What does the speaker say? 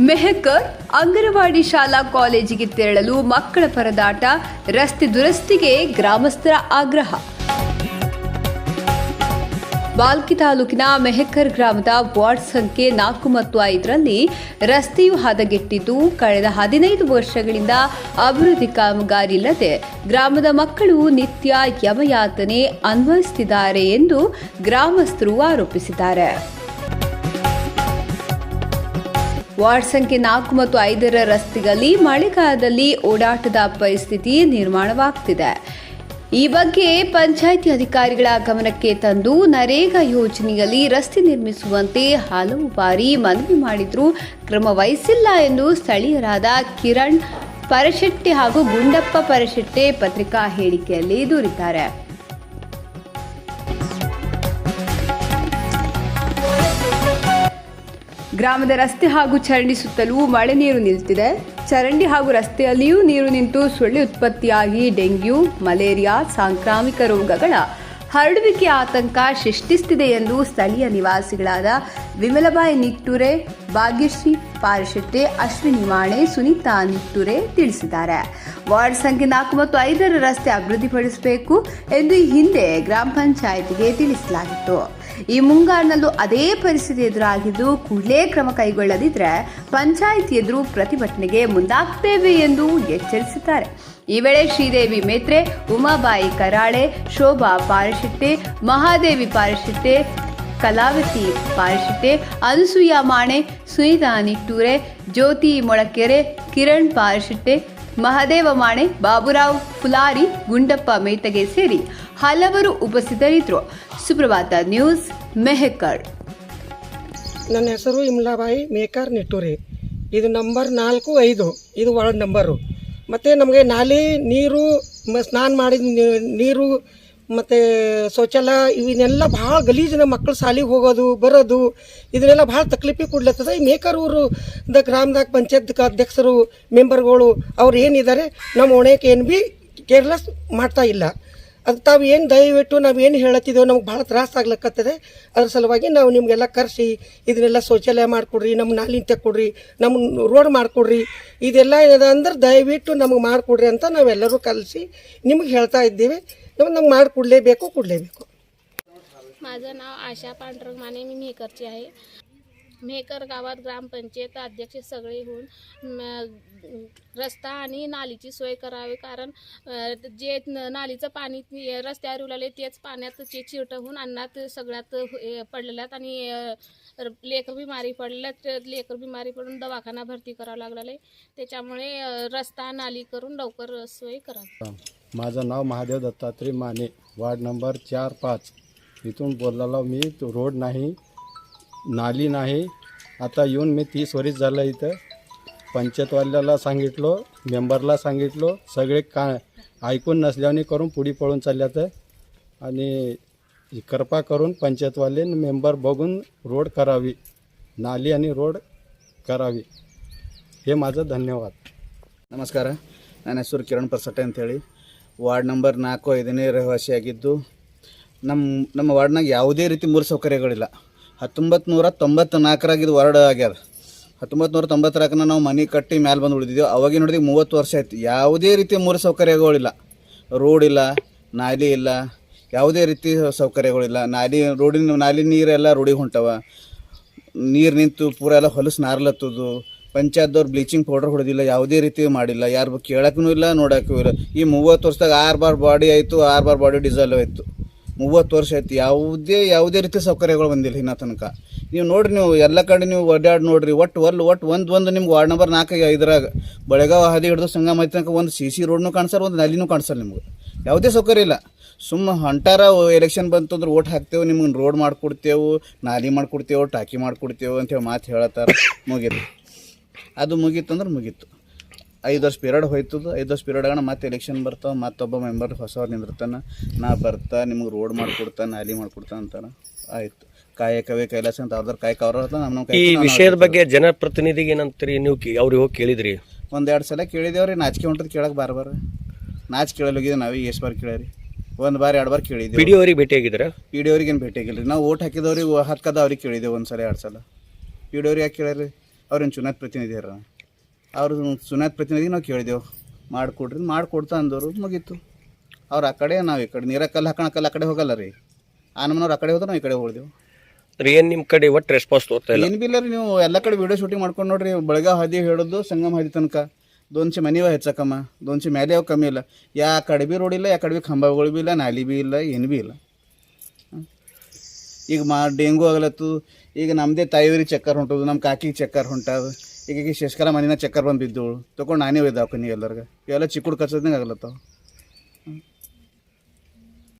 ಮೆಹಕರ್ ಅಂಗನವಾಡಿ ಶಾಲಾ ಕಾಲೇಜಿಗೆ ತೆರಳಲು ಮಕ್ಕಳ ಪರದಾಟ, ರಸ್ತೆ ದುರಸ್ತಿಗೆ ಗ್ರಾಮಸ್ಥರ ಆಗ್ರಹ. ಬಾಲ್ಕಿ ತಾಲೂಕಿನ ಮೆಹಕರ್ ಗ್ರಾಮದ ವಾರ್ಡ್ ಸಂಖ್ಯೆ ನಾಲ್ಕು ಮತ್ತು ಐದರಲ್ಲಿ ರಸ್ತೆಯು ಹದಗೆಟ್ಟಿದ್ದು, ಕಳೆದ ಹದಿನೈದು ವರ್ಷಗಳಿಂದ ಅಭಿವೃದ್ಧಿ ಕಾಮಗಾರಿ ಇಲ್ಲದೆ ಗ್ರಾಮದ ಮಕ್ಕಳು ನಿತ್ಯ ಯಮಯಾತನೆ ಅನ್ವಯಿಸುತ್ತಿದ್ದಾರೆ ಎಂದು ಗ್ರಾಮಸ್ಥರು ಆರೋಪಿಸಿದ್ದಾರೆ. ವಾರ್ಡ್ ಸಂಖ್ಯೆ ನಾಲ್ಕು ಮತ್ತು ಐದರ ರಸ್ತೆಗಳಲ್ಲಿ ಮಳೆಗಾಲದಲ್ಲಿ ಓಡಾಟದ ಪರಿಸ್ಥಿತಿ ನಿರ್ಮಾಣವಾಗ್ತಿದೆ. ಈ ಬಗ್ಗೆ ಪಂಚಾಯಿತಿ ಅಧಿಕಾರಿಗಳ ಗಮನಕ್ಕೆ ತಂದು ನರೇಗಾ ಯೋಜನೆಯಲ್ಲಿ ರಸ್ತೆ ನಿರ್ಮಿಸುವಂತೆ ಹಲವು ಬಾರಿ ಮನವಿ ಮಾಡಿದರೂ. ಕ್ರಮ ವಹಿಸಿಲ್ಲ ಎಂದು ಸ್ಥಳೀಯರಾದ ಕಿರಣ್, ಪರಶೆಟ್ಟಿ ಹಾಗೂ ಗುಂಡಪ್ಪ ಪರಶೆಟ್ಟಿ ಪತ್ರಿಕಾ ಹೇಳಿಕೆಯಲ್ಲಿ ದೂರಿದ್ದಾರೆ. ಗ್ರಾಮದ ರಸ್ತೆ ಹಾಗೂ ಚರಂಡಿ ಸುತ್ತಲೂ ಮಳೆ ನೀರು ನಿಲ್ತಿದೆ. ಚರಂಡಿ ಹಾಗೂ ರಸ್ತೆಯಲ್ಲಿಯೂ ನೀರು ನಿಂತು ಸೊಳ್ಳೆ ಉತ್ಪತ್ತಿಯಾಗಿ ಡೆಂಗ್ಯೂ, ಮಲೇರಿಯಾ, ಸಾಂಕ್ರಾಮಿಕ ರೋಗಗಳ ಹರಡುವಿಕೆ ಆತಂಕ ಸೃಷ್ಟಿಸುತ್ತಿದೆ ಎಂದು ಸ್ಥಳೀಯ ನಿವಾಸಿಗಳಾದ ವಿಮಲಬಾಯಿ ನಿಟ್ಟೂರೆ, ಭಾಗ್ಯಶ್ರೀ ಪಾರಿಶೆಟ್ಟೆ, ಅಶ್ವಿನಿ ಮಾಣೆ, ಸುನೀತಾ ನಿಟ್ಟೂರೆ ತಿಳಿಸಿದ್ದಾರೆ. ವಾರ್ಡ್ ಸಂಖ್ಯೆ ನಾಲ್ಕು ಮತ್ತು ಐದರ ರಸ್ತೆ ಅಭಿವೃದ್ಧಿಪಡಿಸಬೇಕು ಎಂದು ಈ ಹಿಂದೆ ಗ್ರಾಮ ಪಂಚಾಯಿತಿಗೆ ತಿಳಿಸಲಾಗಿತ್ತು. ಈ ಮುಂಗಾರಿನಲ್ಲೂ ಅದೇ ಪರಿಸ್ಥಿತಿ ಎದುರಾಗಿದ್ದು ಕೂಡಲೇ ಕ್ರಮ ಕೈಗೊಳ್ಳದಿದ್ರೆ ಪಂಚಾಯಿತಿ ಎದುರು ಪ್ರತಿಭಟನೆಗೆ ಮುಂದಾಗ್ತೇವೆ ಎಂದು ಎಚ್ಚರಿಸಿದ್ದಾರೆ ಈ ವೇಳೆ ಶ್ರೀದೇವಿ ಮೇತ್ರೆ, ಉಮಾಬಾಯಿ ಕರಾಳೆ, ಶೋಭಾ ಪಾರಶೆಟ್ಟೆ, ಮಹಾದೇವಿ ಪಾರಶೆಟ್ಟೆ, ಕಲಾವತಿ ಪಾರಶೆಟ್ಟೆ, ಅನಸೂಯ ಮಾಣೆ, ಸುನೀತಾ ನಿಟ್ಟೂರೆ, ಜ್ಯೋತಿ ಮೊಳಕೆರೆ, ಕಿರಣ್ ಪಾರಶೆಟ್ಟೆ ಮಹದೇವ ಮಾಣೆ, ಬಾಬುರಾವ್ ಫುಲಾರಿ ಗುಂಡಪ್ಪ ಮೇತಗೆ ಸೇರಿ ಹಲವರು ಉಪಸ್ಥಿತರಿದ್ದರು. ಸುಪ್ರಭಾತ ನ್ಯೂಸ್ ಮೆಹಕರ್ ನನ್ನ ಹೆಸರು ಇಮ್ಲಾಬಾಯಿ ಮೇಕರ್ ನಿಟ್ಟೂರಿ. ಇದು ನಂಬರ್ ನಾಲ್ಕು, ಐದು. ಇದು ವಾರ್ಡ್ ನಂಬರು. ಮತ್ತು ನಮಗೆ ನಾಲಿ, ನೀರು, ಸ್ನಾನ ಮಾಡಿದ ನೀರು ಮತ್ತು ಶೌಚಾಲಯ ಇವನ್ನೆಲ್ಲ ಭಾಳ ಗಲೀಜಿನ ಮಕ್ಕಳು ಶಾಲೆಗೆ ಹೋಗೋದು, ಬರೋದು, ಇದನ್ನೆಲ್ಲ ಭಾಳ ತಕ್ಲೀಫಿ ಕೊಡ್ಲತ್ತದ. ಈ ಮೇಕರ್ ಊರು ದ ಗ್ರಾಮದಾಗ ಪಂಚಾಯತ್ ಅಧ್ಯಕ್ಷರು, ಮೆಂಬರ್ಗಳು ಅವ್ರು ಏನಿದ್ದಾರೆ ನಮ್ಮ ಒಣಕ್ಕೆ ಏನು ಭೀ ಕೇರ್ಲೆಸ್ ಮಾಡ್ತಾ ಇಲ್ಲ. ಅದು ತಾವು ಏನು ದಯವಿಟ್ಟು ನಾವು ಏನು ಹೇಳತ್ತಿದ್ದೇವೆ ನಮ್ಗೆ ಭಾಳ ತ್ರಾಸ ಆಗ್ಲಕ್ಕತ್ತದೆ ಅದ್ರ ಸಲುವಾಗಿ ನಾವು ನಿಮಗೆಲ್ಲ ಕರೆಸಿ ಇದನ್ನೆಲ್ಲ ಶೌಚಾಲಯ ಮಾಡಿಕೊಡ್ರಿ ನಮ್ಮ ನಾಲಿ ತೆಕ್ಕೊಡ್ರಿ ನಮ್ಮ ರೋಡ್ ಮಾಡಿಕೊಡ್ರಿ ಇದೆಲ್ಲ ಏನದ ಅಂದ್ರೆ ದಯವಿಟ್ಟು ನಮಗೆ ಮಾಡಿಕೊಡ್ರಿ ಅಂತ ನಾವೆಲ್ಲರೂ ಕಲಿಸಿ ನಿಮಗೆ ಹೇಳ್ತಾ ಇದ್ದೀವಿ ನಮ್ಗೆ ನಮ್ಗೆ ಮಾಡಿಕೊಡ್ಲೇಬೇಕು ಕೊಡಲೇಬೇಕು माझं नाव आशा पांडुरंग माने मी मेहकरची आहे मेहकर गावात ग्रामपंचायत अध्यक्ष सगळे होऊन रस्ता आणि नालीची सोय करावी. कारण जे नालीचं पाणी रस्त्यावर उलाले तेच पाण्यात चे चिरट होऊन अन्नात सगळ्यात पडलेल्यात आणि लेकर बिमारी पडल्यात लेकर बिमारी पडून दवाखाना भरती करावं लागलेलं आहे त्याच्यामुळे रस्ता नाली करून लवकर सोय करावी. माझं नाव महादेव दत्तात्रय माने. वार्ड नंबर चार पाच. इथून बोललेलो मी तो रोड नाही. नाली नाही आता येऊन मी तीस वर्ष झालं इथं पंचायतवाल्याला सांगितलो मेंबरला सांगितलो सगळे का ऐकून नसल्याने करून पुढे पळून चालल्यात आणि कृपा करून पंचायतवाले मेंबर बघून रोड करावी नाली आणि रोड करावी हे माझं धन्यवाद ನಮಸ್ಕಾರ ನನ್ನ ಹೆಸರು ಕಿರಣ್ ಪ್ರಸಟ್ಟೆ ಅಂತೇಳಿ ವಾರ್ಡ್ ನಂಬರ್ ನಾಲ್ಕು ಐದನೇ ರಹವಾಸಿಯಾಗಿದ್ದು ನಮ್ಮ ನಮ್ಮ ವಾರ್ಡ್ನಾಗ ಯಾವುದೇ ರೀತಿ ಮೂಲ ಸೌಕರ್ಯಗಳಿಲ್ಲ ಹತ್ತೊಂಬತ್ತು ನೂರ ತೊಂಬತ್ತು ನಾಲ್ಕರಾಗ ಇದು ವರ್ಡ್ ಆಗ್ಯದ. ಹತ್ತೊಂಬತ್ತು ನೂರ ತೊಂಬತ್ತರಾಗನ ನಾವು ಮನೆ ಕಟ್ಟಿ ಮ್ಯಾಲೆ ಬಂದು ಉಳಿದಿದ್ದೆವು ಅವಾಗಿನ ನೋಡಿದ್ವಿ ಮೂವತ್ತು ವರ್ಷ ಆಯ್ತು. ಯಾವುದೇ ರೀತಿಯ ಮೂಲ ಸೌಕರ್ಯಗಳಿಲ್ಲ. ರೋಡ್ ಇಲ್ಲ, ನಾಲಿ ಇಲ್ಲ, ಯಾವುದೇ ರೀತಿ ಸೌಕರ್ಯಗಳಿಲ್ಲ. ನಾಲಿ, ರೋಡಿನ, ನಾಲಿ ನೀರೆಲ್ಲ ರೂಢಿಗೆ ಹೊಂಟವ. ನೀರು ನಿಂತು ಪೂರ ಎಲ್ಲ ಹೊಲಸು ನಾರ್ಲತ್ತದು. ಪಂಚಾಯತ್ದವ್ರು ಬ್ಲೀಚಿಂಗ್ ಪೌಡರ್ ಹೊಡೆದಿಲ್ಲ, ಯಾವುದೇ ರೀತಿ ಮಾಡಿಲ್ಲ. ಯಾರು ಕೇಳೋಕ್ಕೂ ಇಲ್ಲ ನೋಡೋಕ್ಕೂ ಇಲ್ಲ. ಈ ಮೂವತ್ತು ವರ್ಷದಾಗ ಆರು ಬಾರ್ ಬಾಡಿ ಆಯಿತು, ಆರು ಬಾರ್ ಬಾಡಿ ಡೀಸೆಲ್ ಆಯಿತು. ಮೂವತ್ತು ವರ್ಷ ಐತಿ ಯಾವುದೇ ಯಾವುದೇ ರೀತಿ ಸೌಕರ್ಯಗಳು ಬಂದಿಲ್ಲ ಇನ್ನ ತನಕ. ನೀವು ನೋಡ್ರಿ, ನೀವು ಎಲ್ಲ ಕಡೆ ನೀವು ಒಡ್ಡಾಡಿ ನೋಡ್ರಿ, ಒಟ್ಟು ಒಲ್ ಒಟ್ಟು ಒಂದು ಒಂದು ನಿಮ್ಗೆ ವಾರ್ಡ್ ನಂಬರ್ ನಾಲ್ಕು ಐದರಾಗ ಬೆಳಗಾವಿ ಹಾದಿ ಹಿಡಿದು ಸಂಗಮ ತನಕ ಒಂದು ಸಿ ಸಿ ರೋಡ್ನು ಕಾಣಿಸಲ್ಲ, ಒಂದು ನಲಿನೂ ಕಾಣಿಸಲ್ಲ ನಿಮ್ಗೆ. ಯಾವುದೇ ಸೌಕರ್ಯ ಇಲ್ಲ. ಸುಮ್ಮ ಹೊಂಟಾರ ಎಲೆಕ್ಷನ್ ಬಂತಂದ್ರೆ ಓಟ್ ಹಾಕ್ತೇವೆ, ನಿಮ್ಗೆ ರೋಡ್ ಮಾಡಿಕೊಡ್ತೇವೆ, ನಾಲಿ ಮಾಡಿಕೊಡ್ತೇವೆ, ಟಾಕಿ ಮಾಡಿಕೊಡ್ತೇವೆ ಅಂತೇಳಿ ಮಾತು ಹೇಳತ್ತಾರ. ಮುಗೀತು. ಅದು ಮುಗೀತಂದ್ರೆ ಮುಗೀತು. ಐದು ವರ್ಷ ಪೀರಿಯಡ್ ಹೋಯ್ತದ. ಐದು ವರ್ಷ ಪೀರಿಯಡ್ಗಾನ ಮತ್ತೆ ಎಲೆಕ್ಷನ್ ಬರ್ತಾವ. ಮತ್ತೊಬ್ಬ ಮೆಂಬರ್ ಹೊಸವ್ರು ನಿಂದಿರ್ತಾನೆ. ನಾ ಬರ್ತಾ ನಿಮ್ಗೆ ರೋಡ್ ಮಾಡ್ಕೊಡ್ತಾನೆ ನಾಲಿ ಮಾಡ್ಕೊಡ್ತಾನೆ ಅಂತಾನೆ. ಆಯ್ತು. ಕಾಯಕವೇ ಕೈಲಾಸ ಅಂತ ಅವ್ರದ್ರ ಕಾಯಕ ಅವ್ರ ನಮ್ಮ ಈ ವಿಷಯದ ಬಗ್ಗೆ ಜನಪ್ರತಿನಿಧಿಗೆ ಏನಂತೀರಿ? ನೀವು ಅವ್ರಿಗೆ ಹೋಗಿ ಕೇಳಿದ್ರಿ. ಒಂದೆರಡು ಎರಡು ಸಲ ಕೇಳಿದೇವ್ರಿ. ನಾಚಿಕೆ ಹೊಂಟದ ಕೇಳಕ್ಕೆ ಬಾರ ಬಾರ. ನಾಚ್ ಕೇಳಲು ಹೋಗಿದ್ದೆ. ನಾವೇ ಎಷ್ಟು ಬಾರಿ ಕೇಳಿರಿ ಒಂದು ಬಾರಿ ಎರಡು ಬಾರಿ ಪಿ ಕೇಳಿದ್ವಿ ಡಿ ಅವ್ರಿಗೆ ಭೇಟಿಯಾಗಿದ್ದೀರಾ ಪಿ ಡಿ ಅವ್ರಿಗೆ ಏನು ಭೇಟಿ ಆಗಿಲ್ಲ ರೀ. ನಾವು ಓಟ್ ಹಾಕಿದವ್ರಿಗೆ ಹಕ್ಕದ ಅವ್ರಿಗೆ ಕೇಳಿದ್ದೇವೆ ಒಂದು ಸಲ ಎರಡು ಸಲ. ಪಿ ಡಿ ಅವ್ರಿಗೆ ಯಾಕೆ ಕೇಳ್ಯಾರಿ ಅವ್ರೇನು ಚುನಾಯಿತ ಪ್ರತಿನಿಧಿ ಅವ್ರು ಸುನಾತ್ ಪ್ರತಿನಿಧಿ ನಾವು ಕೇಳಿದೆವು. ಮಾಡಿಕೊಡ್ರಿ ಮಾಡಿಕೊಡ್ತಾ ಅಂದವರು ಮುಗೀತು. ಅವ್ರು ಆ ಕಡೆ ನಾವು ಈ ಕಡೆ ನೀರ ಕಲ್ಲು ಹಾಕೋಣಕ್ಕಲ್ಲ ಆ ಕಡೆ ಹೋಗಲ್ಲ ರೀ. ಆ ನಮ್ಮನವ್ರು ಆ ಕಡೆ ಹೋದ್ರೆ ನಾವು ಈ ಕಡೆ ಹೋಗಿದೆವು ರೀ ಏನು ನಿಮ್ಮ ಕಡೆ ಒಟ್ಟು ರೆಸ್ಪಾನ್ಸ್ ತೋರ್ತಾ ಇಲ್ಲ? ಏನು ಬಿಲ್ಲ ರೀ ನೀವು ಎಲ್ಲ ಕಡೆ ವಿಡಿಯೋ ಶೂಟಿಂಗ್ ಮಾಡ್ಕೊಂಡು ನೋಡ್ರಿ ಬೆಳಗ್ಗೆ ಹದಿ ಹೇಳೋದು ಸಂಗಮ ಹದಿ ತನಕ. ದೋನ್ಶೆ ಮನಿವ ಹೆಚ್ಚಕಮ್ಮ ದೋನ್ಶೆ ಮೇಲೆ ಅವು ಕಮ್ಮಿ ಇಲ್ಲ. ಯಾ ಕಡೆ ಬಿ ರೋಡ್ ಇಲ್ಲ ಯಾ ಕಡೆ ಬಿ ಕಂಬಗಳು ಬಿ ಇಲ್ಲ ನಾಲಿ ಬಿ ಇಲ್ಲ ಏನು ಬಿ ಇಲ್ಲ. ಈಗ ಮಾ ಡೆಂಗು ಆಗ್ಲತ್ತು ಈಗ ನಮ್ಮದೇ ತಾಯಿಯವ್ರಿಗೆ ಚಕ್ಕರ್ ಹೊಂಟದು ನಮ್ಮ ಕಾಕಿಗೆ ಚಕ್ಕರ್ ಹೊಂಟದ. ಈಗ ಈಗ ಶಶಿಕಲಾ ಮನಿನ ಚಕ್ಕರ್ ಬಂದು ಬಿದ್ದವಳು ತೊಗೊಂಡು ನಾನೇ ಒಯ್ದು ಹಾಕೋನಿ ಎಲ್ಲರಿಗೆ ಇವೆಲ್ಲ ಚಿಕ್ಕುಡ್ ಕಚ್ಚೋದಂಗೆ ಆಗ್ಲತ್ತಾವ